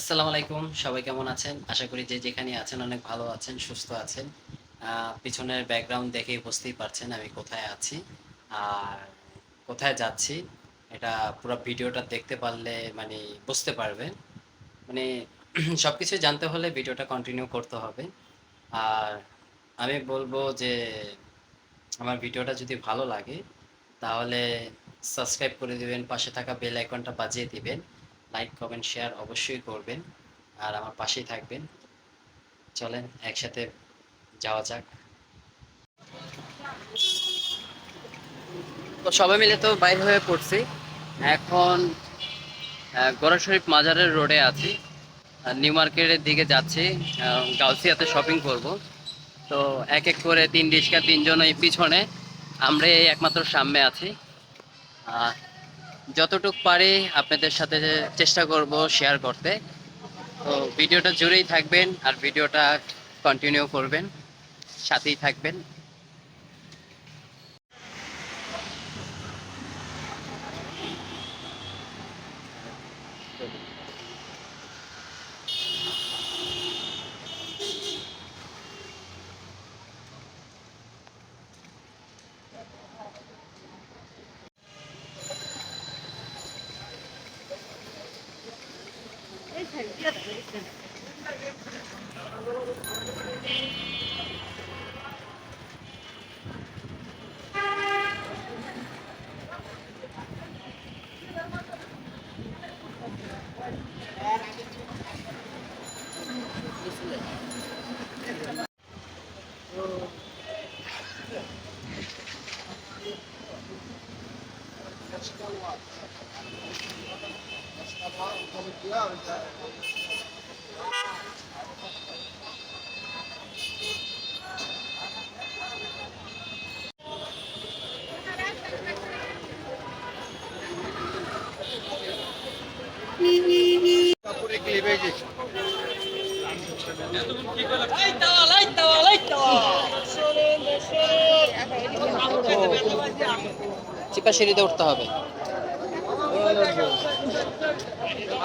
আসসালামু আলাইকুম, সবাই কেমন আছেন? আশা করি যে যেখানে আছেন অনেক ভালো আছেন, সুস্থ আছেন। পিছনের ব্যাকগ্রাউন্ড দেখেই বুঝতেই পারছেন আমি কোথায় আছি। আর কোথায় যাচ্ছি, এটা পুরো ভিডিওটা দেখতে পারলে মানে বুঝতে পারবেন। মানে সব কিছু জানতে হলে ভিডিওটা কন্টিনিউ করতে হবে। আর আমি বলব যে আমার ভিডিওটা যদি ভালো লাগে, তাহলে সাবস্ক্রাইব করে দিবেন, পাশে থাকা বেল আইকনটা বাজিয়ে দিবেন। লাইক, কমেন্ট, শেয়ার অবশ্যই করবেন আর আমার পাশেই থাকবেন। চলেন, একসাথে যাওয়া যাক। তো সবাই মিলে তো বাইর হয়ে পড়ছি। এখন গড়া শরীফ মাজারের রোডে আছি। নিউ মার্কেটের দিকে যাচ্ছি। গাউসিয়াতে শপিং করব। তো এক এক করে তিন রিক্সা, তিনজন এই পিছনে। আমরা এই একমাত্র সামনে আছি। যতটুক পারি আপনাদের সাথে চেষ্টা করব শেয়ার করতে। তো ভিডিওটা জুড়েই থাকবেন আর ভিডিওটা কন্টিনিউ করবেন, সাথেই থাকবেন। কাপড়ে ক্লিপে গেছে চিপা সিঁড়িতে উঠতে হবে।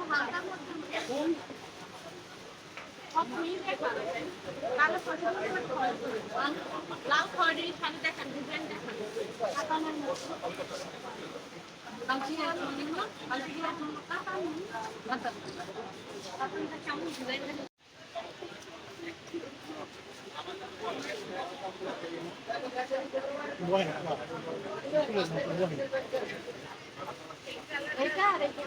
আমার জানতে না লাল খড়ের খালি দেখান ডিজাইন দেখান কাটানোর মতো কালকে জন্য কালকে জন্য কাটানো কাটানো কাটানোটা কেমন ডিজাইন দেখান এটা আর এটা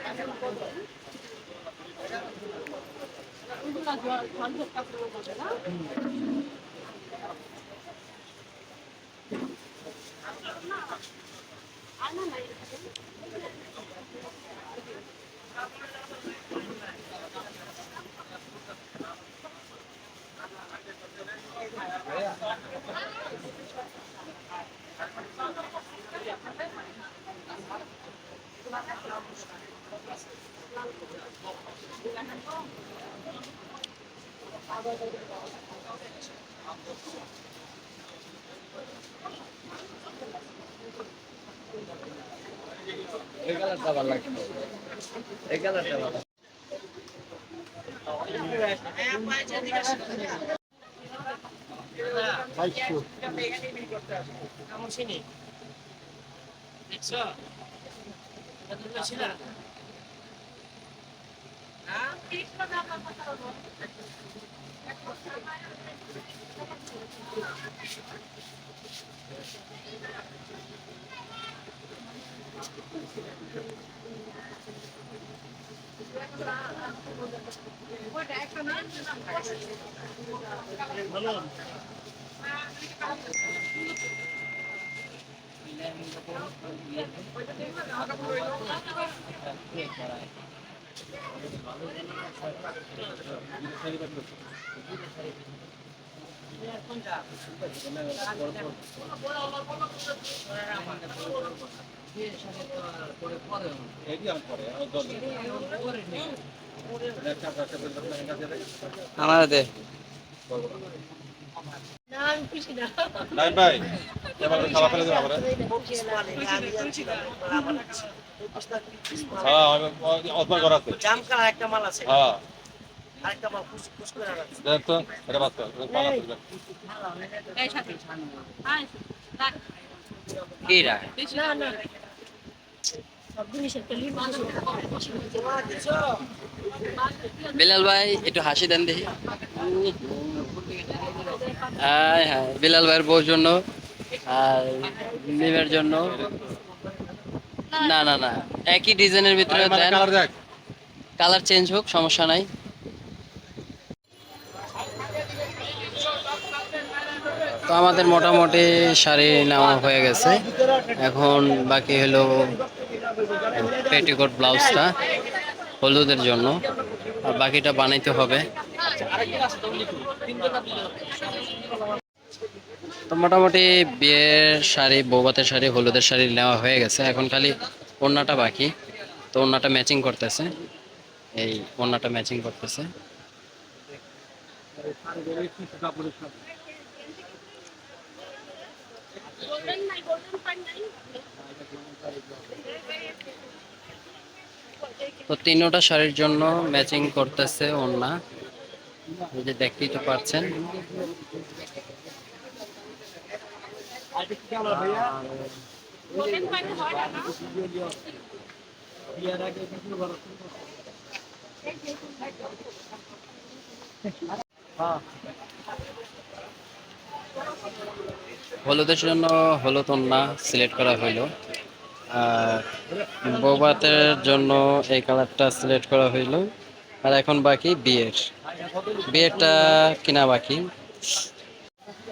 ওগুলা জল জল কাপড় বলে না আনা নাই এই কালারটা ভালো লাগছে। এই কালারটা ভালো কেমন চিনি দেখছ? ছিল। Thank het আমি খুশি ভাই এবার খাওয়া ফেলে দেবো আমরা। হ্যাঁ অসমান করা আছে জাম কালার একটা মাল আছে। হ্যাঁ। আরেকটা মাল কুচ কুচ করে রাখছে দেখ তো এটা বাদ কর পালা তুলবে এই সাথে। আয় রাখ। কি রাখ না না। সব জিনিসের তো লিমিট আছে। তোমার দিছো বিলাল ভাই একটু হাসি দেন দেখি। হ্যাঁ হ্যাঁ। বিলাল ভাইয়ের বউর জন্য আর মিমের জন্য। না না না। একই ডিজাইনের ভিতরে দেন। কালার চেঞ্জ হোক সমস্যা নাই। তো আমাদের মোটামুটি শাড়ি নেওয়া হয়ে গেছে। এখন বাকি হলো পেটিকোট ব্লাউজটা হলুদের জন্য। আর বাকিটা বানাইতে হবে। তো মোটামুটি বিয়ের শাড়ি বৌবাতের শাড়ি, হলুদের শাড়ি নেওয়া হয়ে গেছে। এখন খালি ওড়নাটা বাকি। তো ওড়নাটা ম্যাচিং করতেছে। এই ওড়নাটা ম্যাচিং করতেছে। তো তিনোটা শাড়ির জন্য ম্যাচিং করতেছে ওড়না। যে দেখতেই তো পারছেন গোল্ডেন পান হয় না হলুদের জন্য হলুদ ওড়না সিলেক্ট করা হইল। আর বৌবাতের জন্য এই কালারটা সিলেক্ট করা হইল। আর এখন বাকি বিয়ের। বিয়েরটা কিনা বাকি?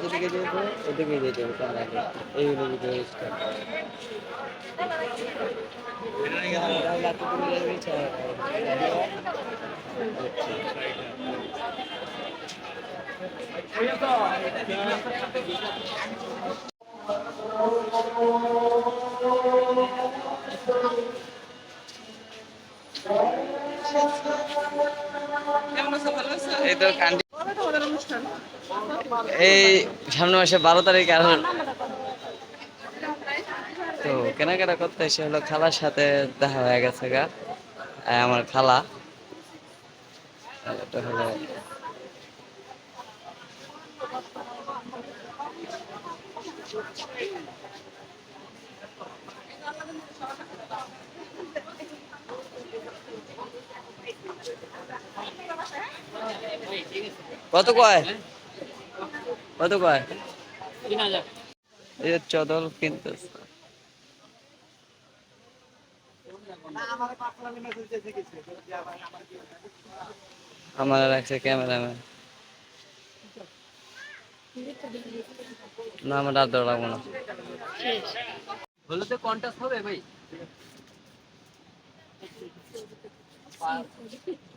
যেদিকে যেতে ওদিকে যেতে হবে তার আগে এইগুলো যদি এই তো কান্দি এই সামনে মাসে বারো তারিখ আর তো কেনাকাটা করতে এসে হলো খালার সাথে দেখা হয়ে গেছে গা। আমার খালা। এটা হলো কত কয় কত কয় তিন হাজার। এই যে চদল কিনতেছে। আমার রাখছে ক্যামেরাম্যান। না আমার আর দৌড় লাগবো না। হলুদে কন্টাস্ট হবে ভাই? তো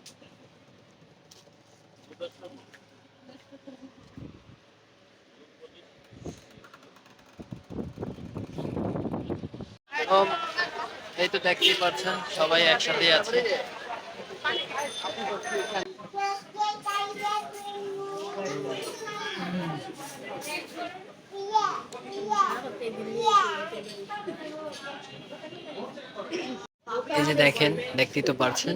এই তো দেখতেই পাচ্ছেন সবাই একসাথে আছে। এই যে দেখেন দেখতেই তো পারছেন।